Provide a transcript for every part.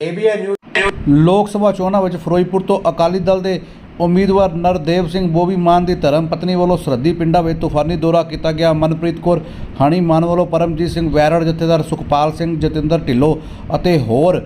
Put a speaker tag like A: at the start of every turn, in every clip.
A: ਏਬੀਐਨ news
B: ਲੋਕ ਸਭਾ ਚੋਣਾਂ ਵਿੱਚ ਫਿਰੋਜ਼ਪੁਰ ਤੋਂ ਅਕਾਲੀ ਦਲ ਦੇ ਉਮੀਦਵਾਰ ਨਰਦੇਵ ਸਿੰਘ ਬੋਬੀ ਮਾਨ ਦੀ ਧਰਮ ਪਤਨੀ ਵੱਲੋਂ ਸਰਹੱਦੀ ਪਿੰਡਾਂ ਵਿੱਚ ਤੂਫਾਨੀ ਦੌਰਾ ਕੀਤਾ ਗਿਆ। ਮਨਪ੍ਰੀਤ ਕੌਰ, ਹਾਣੀ ਮਾਨ ਵੱਲੋਂ ਪਰਮਜੀਤ ਸਿੰਘ ਵੈਰੜ, ਜਥੇਦਾਰ ਸੁਖਪਾਲ ਸਿੰਘ, ਜਤਿੰਦਰ ਢਿੱਲੋਂ ਅਤੇ ਹੋਰ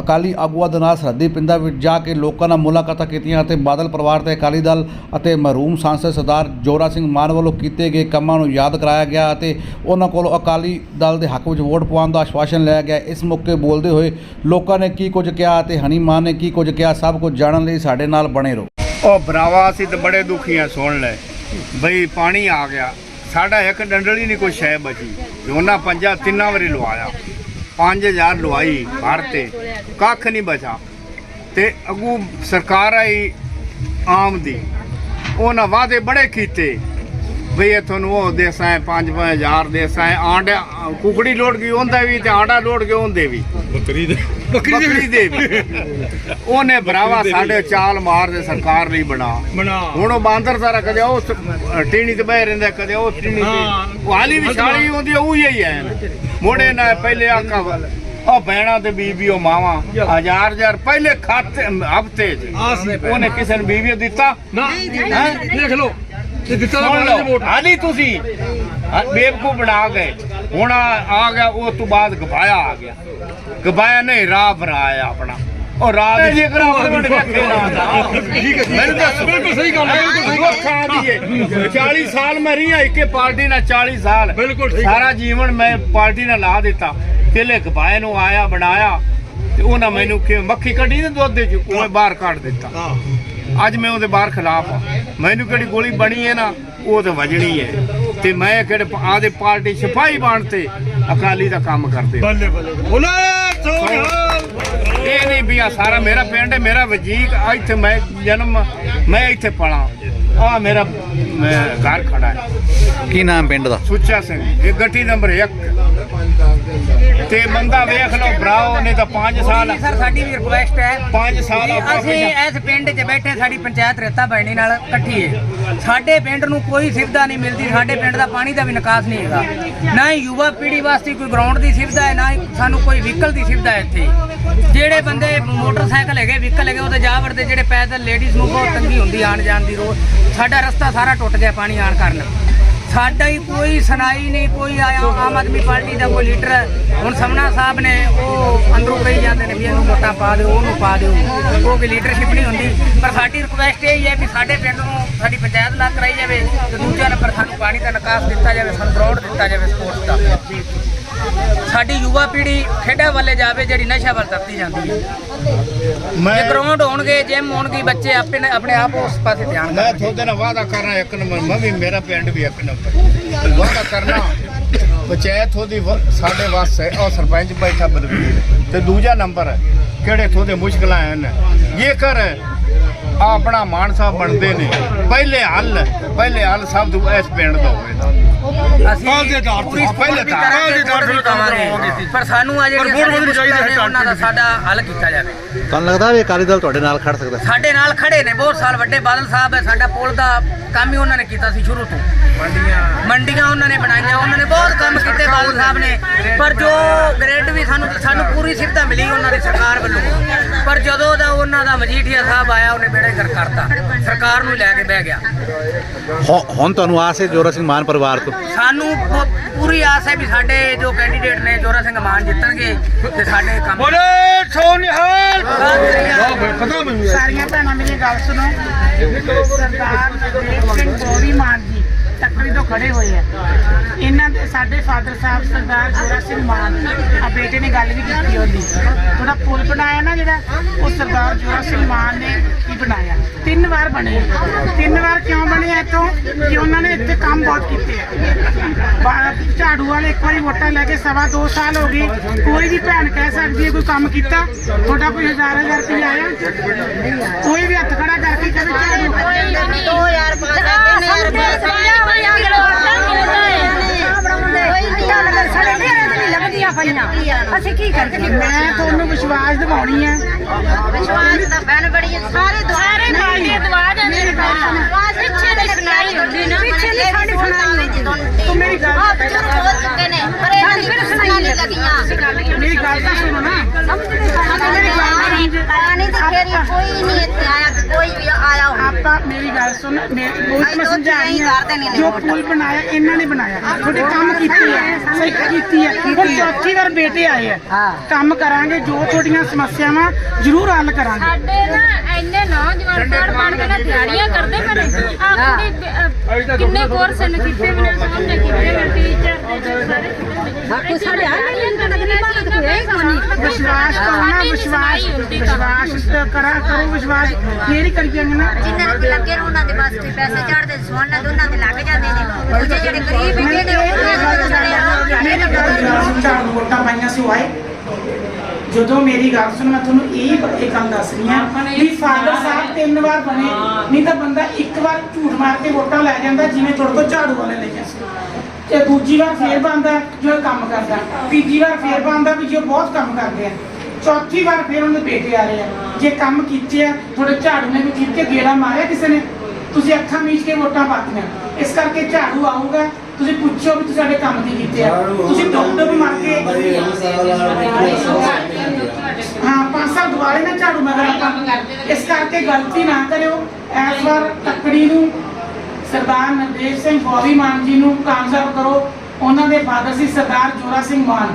B: ਅਕਾਲੀ ਆਗੂਆਂ ਦੇ ਨਾਲ ਸਰਹੱਦੀ ਪਿੰਡਾਂ ਵਿੱਚ ਜਾ ਕੇ ਲੋਕਾਂ ਨਾਲ ਮੁਲਾਕਾਤਾਂ ਕੀਤੀਆਂ ਅਤੇ ਬਾਦਲ ਪਰਿਵਾਰ ਤੇ ਅਕਾਲੀ ਦਲ ਅਤੇ ਮਰਹੂਮ ਸਾਂਸਦ ਸਰਦਾਰ ਜੋਰਾ ਸਿੰਘ ਮਾਨ ਵੱਲੋਂ ਕੀਤੇ ਗਏ ਕੰਮਾਂ ਨੂੰ ਯਾਦ ਕਰਾਇਆ ਗਿਆ ਅਤੇ ਉਹਨਾਂ ਕੋਲੋਂ ਅਕਾਲੀ ਦਲ ਦੇ ਹੱਕ ਵਿੱਚ ਵੋਟ ਪਾਉਣ ਦਾ ਆਸ਼ਵਾਸਨ ਲਿਆ ਗਿਆ। ਇਸ ਮੌਕੇ ਬੋਲਦੇ ਹੋਏ ਲੋਕਾਂ ਨੇ ਕੀ ਕੁਝ ਕਿਹਾ ਅਤੇ ਹਨੀ ਮਾਨ ਨੇ ਕੀ ਕੁਝ ਕਿਹਾ, ਸਭ ਕੁਝ ਜਾਣਨ ਲਈ ਸਾਡੇ ਨਾਲ ਬਣੇ ਰਹੋ।
C: ਉਹ ਭਰਾਵਾ, ਅਸੀਂ ਤਾਂ ਬੜੇ ਦੁਖੀ ਆ ਸੁਣ ਲੈ। ਬਈ ਪਾਣੀ ਆ ਗਿਆ। ਸਾਡਾ ਇੱਕ ਡੰਡਲੀ ਨਹੀਂ ਕੋਈ ਸ਼ੈ ਬਚੀ। ਉਹਨਾਂ ਪੰਜਾ ਤਿੰਨਾਂ ਵਾਰੀ ਲਵਾਇਆ। 5000 ਲਵਾਈ ਭਰ ਤੇ। ਕੱਖ ਨਹੀਂ ਬਚਾ ਤੇ ਅਗੂ ਸਰਕਾਰ ਆਈ ਆਮ ਦੀ। ਉਹਨਾਂ ਵਾਅਦੇ ਬੜੇ ਕੀਤੇ। ਬਈ ਇਹ ਤੁਹਾਨੂੰ ਉਹ ਦੇਸਾਂ 5-5000 ਦੇਸਾਂ ਆਂਡਾ, ਕੁਕੜੀ ਲੋੜ ਗਈ ਉਹਦਾ ਵੀ ਤੇ ਆਂਡਾ ਲੋੜ ਗਏ ਉਹਦੇ ਵੀ। ਬੱਕਰੀ ਦੇ। ਬੱਕਰੀ ਦੇ ਵੀ। ਉਹਨੇ ਭਰਾਵਾ ਸਾਡੇ ਚਾਲ ਮਾਰਦੇ ਸਰਕਾਰ ਲਈ ਬਣਾ। ਹੁਣ ਉਹ ਬਾਂਦਰ ਸਾਰਾ ਕਦੇ ਉਹ ਟੀਣੀ ਤੇ ਬਹਿ ਰਹਿੰਦਾ ਕਦੇ ਉਹ ਟੀਣੀ ਤੇ। ਉਹ ਹਾਲੀ ਵੀ ਛਾਲੀ ਹੁੰਦੀ ਉਹ ਹੀ ਹੈ ਮੋੜੇ ਨਾ ਪਹਿਲੇ ਆਕਾ ਉਹ ਭੈਣਾਂ ਤੇ ਬੀਬੀ ਉਹ ਮਾਵਾ ਹਜ਼ਾਰ ਹਜ਼ਾਰ ਪਹਿਲੇ ਖਾਤੇ ਹਫ਼ਤੇ ਉਹਨੇ ਕਿਸੇ ਨੂੰ ਬੀਬੀ ਦਿੱਤਾ।
D: ਨਾ
C: ਹੈਂ?
D: ਦੇਖ ਲਓ। ਇਹ ਦਿੱਤਾ ਦਾ ਵੋਟ
C: ਹਾਲੀ ਤੁਸੀਂ। ਹਾਂ, ਬੇਵਕੂਫ ਬਣਾ ਗਏ। ਹੁਣ ਆ ਆ ਗਿਆ ਉਹ ਤੋਂ ਬਾਅਦ ਗਵਾਇਆ ਆ ਗਿਆ। ਗਵਾਇਆ ਨਹੀਂ ਰਾਹ ਬਰਾਇਆ ਆਪਣਾ। ਉਹ ਰਾਹ ਦੀ। ਜੇਕਰ ਆਪਣੇ ਵੱਡੇ
D: ਠੀਕ ਹੈ ਜੀ।
C: ਮੈਨੂੰ ਦੱਸੋ
D: ਬਿਲਕੁਲ ਸਹੀ ਗੱਲ ਹੈ, ਬਿਲਕੁਲ।
C: ਖਾ ਦੀਏ 40 ਸਾਲ ਮੈਂ ਰਹੀ ਇੱਕੇ ਪਾਰਟੀ ਨਾਲ 40 ਸਾਲ।
D: ਬਿਲਕੁਲ ਠੀਕ।
C: ਸਾਰਾ ਜੀਵਨ ਮੈਂ ਪਾਰਟੀ ਨਾਲ ਲਾ ਦਿੱਤਾ। ਪਹਿਲੇ ਗਵਾਏ ਨੂੰ ਆਇਆ ਬਣਾਇਆ। ਤੇ ਉਹਨਾਂ ਮੈਨੂੰ ਕਿ ਮੱਖੀ ਕੱਢੀ ਤੇ ਦੁੱਧ ਦੇ ਚ ਉਹ ਬਾਹਰ ਕੱਢ ਦਿੱਤਾ। ਅੱਜ ਮੈਂ ਉਹਦੇ ਬਾਹਰ ਖਿਲਾਫ ਆ ਮੈਨੂੰ ਕਿਹੜੀ ਗੋਲੀ ਬਣੀ ਹੈ ਨਾ ਉਹ ਤੇ ਵਜਣੀ ਹੈ। ਤੇ ਮੈਂ ਕਿਹੜੇ ਆਦੇ ਪਾਰਟੀ ਸਿਪਾਹੀ ਬਣ ਤੇ ਅਕਾਲੀ ਦਾ ਕੰਮ ਕਰਦੇ
D: ਬੱਲੇ। ਬੱਲੇ।
C: ਇਹ ਨਹੀਂ ਵੀ ਆ ਸਾਰਾ ਮੇਰਾ ਪਿੰਡ ਹੈ ਮੇਰਾ ਵਜੀਕ ਆ ਇੱਥੇ ਮੈਂ ਜਨਮ ਮੈਂ ਇੱਥੇ ਪਲਾ ਆ ਮੇਰਾ ਮੈਂ ਘਰ ਖੜਾ ਹੈ।
B: ਕੀ ਨਾਮ ਪਿੰਡ ਦਾ?
C: ਸੁੱਚਾ ਸਿੰਘ ਇਹ ਗੱਟੀ ਨੰਬਰ 1 ਤੇ ਬੰਦਾ ਵੇਖ ਲਓ ਭਰਾਓ ਨੇ ਤਾਂ 5 ਸਾਲ
E: ਸਰ ਸਾਡੀ ਵੀ ਰਿਕੁਐਸਟ ਹੈ।
C: 5 ਸਾਲ
E: ਅਸੀਂ ਇਸ ਪਿੰਡ 'ਚ ਬੈਠੇ ਸਾਡੀ ਪੰਚਾਇਤ ਰੇਤਾ ਬੈਣੀ ਨਾਲ ਇਕੱਠੀ ਹੈ। ਸਾਡੇ ਪਿੰਡ ਨੂੰ ਕੋਈ ਸੁਵਿਧਾ ਨਹੀਂ ਮਿਲਦੀ ਸਾਡੇ ਪਿੰਡ ਦਾ ਪਾਣੀ ਦਾ ਵੀ ਨਿਕਾਸ ਨਹੀਂ ਹੈਗਾ। ਨਾ ਹੀ ਯੁਵਾ ਪੀੜ੍ਹੀ ਵਾਸਤੇ ਕੋਈ ਗਰਾਊਂਡ ਦੀ ਸੁਵਿਧਾ ਹੈ ਨਾ ਹੀ ਸਾਨੂੰ ਕੋਈ ਵਹੀਕਲ ਦੀ ਸੁਵਿਧਾ ਹੈ ਇੱਥੇ। ਜਿਹੜੇ ਬੰਦੇ ਮੋਟਰਸਾਈਕਲ ਹੈਗੇ ਵਹੀਕਲ ਹੈਗੇ ਉਹਦੇ ਜਾ ਵੜਦੇ ਜਿਹੜੇ ਪੈਦਲ ਲੇਡੀਜ਼ ਨੂੰ ਬਹੁਤ ਤੰਗੀ ਹੁੰਦੀ ਆਣ ਜਾਣ ਦੀ ਰੋਜ਼। ਸਾਡਾ ਰਸਤਾ ਸਾਰਾ ਟੁੱਟ ਗਿਆ ਪਾਣੀ ਆਣ ਕਾਰਨ। ਸਾਡਾ ਹੀ ਕੋਈ ਸੁਣਾਈ ਨਹੀਂ, ਕੋਈ ਆਇਆ, ਆਮ ਆਦਮੀ ਪਾਰਟੀ ਦਾ ਕੋਈ ਲੀਡਰ ਹੈ। ਹੁਣ ਸਮਨਾ ਸਾਹਿਬ ਨੇ ਉਹ ਅੰਦਰੋਂ ਕਹੀ ਜਾਂਦੇ ਨੇ ਵੀ ਇਹਨੂੰ ਵੋਟਾਂ ਪਾ ਦਿਓ, ਉਹਨੂੰ ਪਾ ਦਿਓ। ਉਹ ਕੋਈ ਲੀਡਰਸ਼ਿਪ ਨਹੀਂ ਹੁੰਦੀ। ਪਰ ਸਾਡੀ ਰਿਕੁਐਸਟ ਇਹ ਹੀ ਹੈ ਵੀ ਸਾਡੇ ਪਿੰਡ ਨੂੰ ਸਾਡੀ ਪੰਚਾਇਤ ਲਾ ਕਰਾਈ ਜਾਵੇ ਤੇ ਦੂਜਾ ਨੰਬਰ ਸਾਨੂੰ ਪਾਣੀ ਦਾ ਨਿਕਾਸ ਦਿੱਤਾ ਜਾਵੇ, ਸਾਨੂੰ ਗਰਾਊਂਡ ਦਿੱਤਾ ਜਾਵੇ ਸਪੋਰਟਸ ਦਾ। ਸਾਡੀ ਯੁਵਾ ਪੀੜ੍ਹੀ ਖੇਡਾਂ ਵੱਲੇ ਜਾਵੇ ਜਿਹੜੀ ਨਸ਼ਾ ਵੱਲ ਤਰਤੀ ਜਾਂਦੀ ਹੈ।
C: ਮੈਂ
E: ਜੇ ਗਰਾਊਂਡ ਹੋਣਗੇ ਜਿਮ ਹੋਣਗੇ ਬੱਚੇ ਆਪਣੇ ਆਪਣੇ ਆਪ ਉਸ ਪਾਸੇ ਧਿਆਨ
C: ਮੈਂ
E: ਕਰਨਗੇ
C: ਤੁਹਾਡੇ ਨਾਲ ਵਾਅਦਾ ਕਰਨਾ ਇੱਕ ਨੰਬਰ ਮੈਂ ਵੀ ਮੇਰਾ ਪਿੰਡ ਵੀ ਇੱਕ ਨੰਬਰ। ਵਾਅਦਾ ਕਰਨਾ ਪੰਚਾਇਤ ਉਹਦੀ ਵ- ਸਾਡੇ ਵਾਸਤੇ ਉਹ ਸਰਪੰਚ ਬੈਠਾ ਬਦਵੀਰ ਤੇ ਦੂਜਾ ਨੰਬਰ ਕਿਹੜੇ ਥੋੜੇ ਮੁਸ਼ਕਲਾਂ ਹਨ? ਜੇਕਰ ਆਪਣਾ ਮਾਨ ਸਾਹਿਬ ਬਣਦੇ ਨੇ। ਪਹਿਲੇ ਹੱਲ ਪਹਿਲੇ ਹੱਲ ਸਭ ਤੋਂ ਇਸ ਪਿੰਡ ਦਾ ਹੋਵੇਗਾ
E: ਅਸੀਂ
D: ਕਾਲ ਦੇ ਆਧਾਰ ਤੇ।
E: ਪੂਰੀ
C: ਪਹਿਲੇ
E: support
C: ਤਾਂ-
E: ਕਰਾਂਗੇ,
D: ਕਾਲ ਦੇ ਆਧਾਰ ਤੇ
E: support
D: ਕੰਮ
E: ਕਰਾਂਗੇ।
D: ਕਰਵਾਵਾਂਗੇ।
E: ਪਰ ਸਾਨੂੰ ਆ
D: ਪਰ
E: ਜਿਹੜੇ
D: ਵੋਟ ਵਧਣੀ ਚਾਹੀਦੀ ਹੈ,
E: ਨੇ, ਉਹਨਾਂ ਦਾ
D: ਢਾਂਚੇ
E: ਸਾਡਾ ਹੱਲ ਕੀਤਾ ਜਾਵੇ
B: ਤੁਹਾਨੂੰ ਲੱਗਦਾ ਵੀ ਅਕਾਲੀ ਦਲ ਤੁਹਾਡੇ ਨਾਲ ਖੜ ਸਕਦਾ
E: ਸਾਡੇ ਨਾਲ ਖੜੇ ਨੇ ਬਹੁਤ ਸਾਲ ਵੱਡੇ ਬਾਦਲ ਸਾਹਿਬ ਹੈ ਸਾਡਾ ਪੁਲ ਦਾ ਕੰਮ ਹੀ ਉਹਨਾਂ ਨੇ ਕੀਤਾ ਸੀ ਸ਼ੁਰੂ ਤੋਂ ਮੰਡੀਆਂ ਮੰਡੀਆਂ ਉਹਨਾਂ ਨੇ ਬਣਾਈਆਂ ਉਹਨਾਂ ਨੇ ਬਹੁਤ ਕੰਮ ਬਾਦਲ ਸਾਹਿਬ ਨੇ ਪਰ ਜੋ ਗ੍ਰੇਡ ਵੀ ਸਾਨੂੰ ਸਾਨੂੰ ਪੂਰੀ ਸੁਵਿਧਾ ਮਿਲੀ ਉਹਨਾਂ ਦੀ ਸਰਕਾਰ ਵੱਲੋਂ। ਪਰ ਜਦੋਂ ਦਾ ਉਹਨਾਂ ਦਾ ਮਜੀਠੀਆ ਸਾਹਿਬ ਆਇਆ ਉਹਨੇ ਬੇੜੇ ਕਰ ਕਰਤਾ। ਸਰਕਾਰ ਨੂੰ ਲੈ ਕੇ ਬਹਿ ਗਿਆ।
B: ਹੁਣ ਤੁਹਾਨੂੰ ਆਸ ਹੈ ਜੋਰਾ ਸਿੰਘ ਮਾਨ ਪਰਿਵਾਰ ਤੋਂ?
E: ਸਾਨੂੰ ਪੂਰੀ ਆਸ ਹੈ ਵੀ ਸਾਡੇ ਜੋ ਕੈਂਡੀਡੇਟ ਨੇ ਜੋਰਾ ਸਿੰਘ ਮਾਨ ਜਿੱਤਣਗੇ ਤੇ ਸਾਡੇ ਕੰਮ
D: ਬੋਲੇ
E: ਖਤਮ।
F: ਸਾਰੀਆਂ ਭੈਣਾਂ ਮੇਰੀ ਗੱਲ ਸੁਣੋ। ਸਰਦਾਰ ਸਿੰਘ ਬੋਰੀ ਮਾਨ ਜੀ। ਤੱਕੜੀ ਤੋਂ ਖੜੇ ਹੋਏ ਆ। ਇਹਨਾਂ ਦੇ ਸਾਡੇ ਫਾਦਰ ਸਾਹਿਬ ਸਰਦਾਰ ਜੋਰਾ ਸਿੰਘ ਮਾਨ ਆ ਬੇਟੇ ਨੇ ਗੱਲ ਵੀ ਕੀਤੀ ਉਹਦੀ। ਥੋੜਾ ਪੁਲ ਬਣਾਇਆ ਨਾ ਜਿਹੜਾ ਉਹ ਸਰਦਾਰ ਜੋਰਾ ਸਿੰਘ ਮਾਨ ਨੇ ਹੀ ਬਣਾਇਆ। ਤਿੰਨ ਵਾਰ ਬਣੇ ਤਿੰਨ ਵਾਰ ਕਿਉਂ ਬਣੇ ਇੱਥੋਂ? ਕਿ ਉਹਨਾਂ ਨੇ ਇੱਥੇ ਕੰਮ ਬਹੁਤ ਕੀਤੇ ਆ। ਝਾੜੂ ਵਾਲੇ ਇੱਕ ਵਾਰੀ ਵੋਟਾਂ ਲੈ ਕੇ ਸਵਾ ਦੋ ਸਾਲ ਹੋ ਗਏ। ਕੋਈ ਵੀ ਭੈਣ ਕਹਿ ਸਕਦੀ ਹੈ ਕੋਈ ਕੰਮ ਕੀਤਾ ਤੁਹਾਡਾ ਕੋਈ ਹਜ਼ਾਰ ਹਜ਼ਾਰ ਰੁਪਏ ਆਇਆ? ਕੋਈ ਵੀ ਹੱਥ ਖੜਾ ਕਰਕੇ ਕਦੇ ਝਾੜੂ
G: ਅਸੀਂ ਕੀ ਕਰੀਏ
F: ਮੈਂ ਤੁਹਾਨੂੰ ਵਿਸ਼ਵਾਸ ਦਿਵਾਉਣੀ ਹੈ
G: ਵਿਸ਼ਵਾਸ ਦਾ ਬੈਨ ਬੜੀ ਸਾਰੇ ਦੁਆਰੇ ਪਾਰਟੀ ਦਵਾ ਜਾਂਦੇ ਨੇ। ਪਿੱਛੇ ਦੀ ਸੁਣਾਈ ਹੁੰਦੀ ਨਾ ਪਿੱਛੇ ਦੀ ਸਾਡੀ ਸੁਣਾਈ ਹੁੰਦੀ
F: ਤੂੰ ਮੇਰੀ ਗੱਲ
G: ਹੋ ਚੁੱਕੇ ਨੇ। ਪਰ ਇਹਨਾਂ ਦੀ ਸੁਣਾਈ ਲੱਗੀਆਂ
F: ਮੇਰੀ ਗੱਲ ਤਾਂ ਸੁਣੋ ਨਾ।
G: ਸਮਝਦੇ ਕੋਈ ਨਹੀਂ ਇੱਥੇ ਆਇਆ। ਕੋਈ ਵੀ ਆਇਆ ਹੋਵੇ
F: ਆਪਾਂ ਮੇਰੀ ਗੱਲ ਸੁਣ ਮੈਂ ਉਹ
G: ਅਸੀਂ
F: ਮੈਂ
G: ਤਾਂ
F: ਸਮਝਾ ਰਹੀ
G: ਉੱਥੇ ਕਰਦੇ ਨਹੀਂ
F: ਹਾਂ ਜੋ
G: ਨੇ
F: ਪੁਲ ਬਣਾਇਆ ਇਹਨਾਂ ਨੇ ਬਣਾਇਆ ਤੁਹਾਡੇ ਕੰਮ ਕੀਤੀ ਹੈ ਸਹੀ ਕੀਤੀ ਹੈ ਹੁਣ ਚੌਥੀ ਵਾਰ ਬੇਟੇ ਆਏ ਆ ਕੰਮ ਕਰਾਂਗੇ ਜੋ ਤੁਹਾਡੀਆਂ ਸਮੱਸਿਆਵਾਂ ਜ਼ਰੂਰ ਹੱਲ ਕਰਾਂਗੇ
A: ਸਾਡੇ ਨਾ ਇੰਨੇ ਨੌਜਵਾਨ ਪੜ ਪੜ ਕੇ ਨਾ ਤਿਆਰੀਆਂ ਕਰਦੇ ਪਏ ਨੇ। ਆ ਕੁੜੀ ਅਹ, ਕਿੰਨੇ ਕੋਰਸ ਨੇ ਕੀਤੇ ਮੈਨੇ ਸਮਝ ਕੀਤੇ ਨੇ ਟੀਚਰ ਦੇ ਸਾਰੇ। ਬਾਕੀ ਸਾਡੇ ਆ ਨਹੀਂ ਬਾਤ ਕੋਈ ਹੈ ਕੋਈ
F: ਵਿਸ਼ਵਾਸ ਕਰੋ ਨਾ ਵਿਸ਼ਵਾਸ ਵਿਸ਼ਵਾਸ ਕਰਾ ਕਰੋ ਕਰੀਏ ਨਾ?
G: ਜਿਨ੍ਹਾਂ ਦੇ ਲੱਗੇ ਨੇ ਉਹਨਾਂ ਦੇ ਬਸ ਤੇ ਪੈਸੇ ਚੜਦੇ ਸੋਣ ਨਾਲ ਉਹਨਾਂ ਦੇ ਲੱਗ ਜਾਂਦੇ ਨੇ। ਦੂਜੇ ਜਿਹੜੇ ਗਰੀਬ ਹੈਗੇ ਨੇ ਉਹਨਾਂ ਦੇ ਸਾਰੇ
F: ਮੇਰੀ ਗੱਲ ਸੁਣ ਚਾਰ ਵੋਟਾਂ ਪਾਈਆਂ ਸੀ ਆਏ। ਜਦੋਂ ਮੇਰੀ ਗੱਲ ਸੁਣ ਮੈਂ ਤੁਹਾਨੂੰ ਇਹ ਇੱਕ ਗੱਲ ਦੱਸ ਰਹੀ ਹਾਂ ਵੀ ਫਾਦਰ ਸਾਹਿਬ ਤਿੰਨ ਵਾਰ ਬਣੇ ਨਹੀਂ ਤਾਂ ਬੰਦਾ ਇੱਕ ਵਾਰ ਝੂਠ ਮਾਰ ਕੇ ਵੋਟਾਂ ਲੈ ਜਾਂਦਾ ਜਿਵੇਂ ਤੁਹਾਡੇ ਤੋਂ ਝਾੜੂ ਵਾਲੇ ਲਈਆਂ ਸੀ। ਤੇ ਦੂਜੀ ਵਾਰ ਫੇਰ ਬੰਦਾ ਜੋ ਕੰਮ ਕਰਦਾ। ਤੀਜੀ ਵਾਰ ਫੇਰ ਬੰਦਾ ਵੀ ਜੋ ਬਹੁਤ ਕੰਮ ਕਰਦੇ ਆ। ਚੌਥੀ ਵਾਰ ਫੇਰ ਉਹਦੇ ਬੇਟੇ ਆ ਰਹੇ ਆ। ਜੇ ਕੰਮ ਕੀਤੇ ਆ ਤੁਹਾਡੇ ਝਾੜੂ ਨੇ ਵੀ ਕੀਤੇ ਗੇੜਾ ਮਾਰਿਆ ਕਿਸੇ ਨੇ? ਤੁਸੀਂ ਅੱਖਾਂ ਮੀਚ ਕੇ ਵੋਟਾਂ ਪਾਤੀਆਂ ਇਸ ਕਰਕੇ ਝਾੜੂ ਆਊਗਾ। ਤੁਸੀਂ ਪੁੱਛੋ ਵੀ ਤੁਸੀਂ ਸਾਡੇ ਕੰਮ ਕੀ ਕੀਤੇ ਆ। ਤੁਸੀਂ ਡੁੱਬ ਡੁੱਬ ਮਰ ਕੇ ਹਾਂ ਪੰਜ ਸਾਲ ਦੁਆਰੇ ਨਾ ਝਾੜੂ ਮਗਰ ਆਪਾਂ ਇਸ ਕਰਕੇ ਗਲਤੀ ਨਾ ਕਰਿਓ। ਇਸ ਵਾਰ ਤੱਕੜੀ ਨੂੰ ਸਰਦਾਰ ਨਰਦੇਵ ਸਿੰਘ ਬੋਵੀ ਮਾਨ ਜੀ ਨੂੰ ਕਾਮਯਾਬ ਕਰੋ। ਉਹਨਾਂ ਦੇ ਫਾਦਰ ਸੀ ਸਰਦਾਰ ਜੋਰਾ ਸਿੰਘ ਮਾਨ।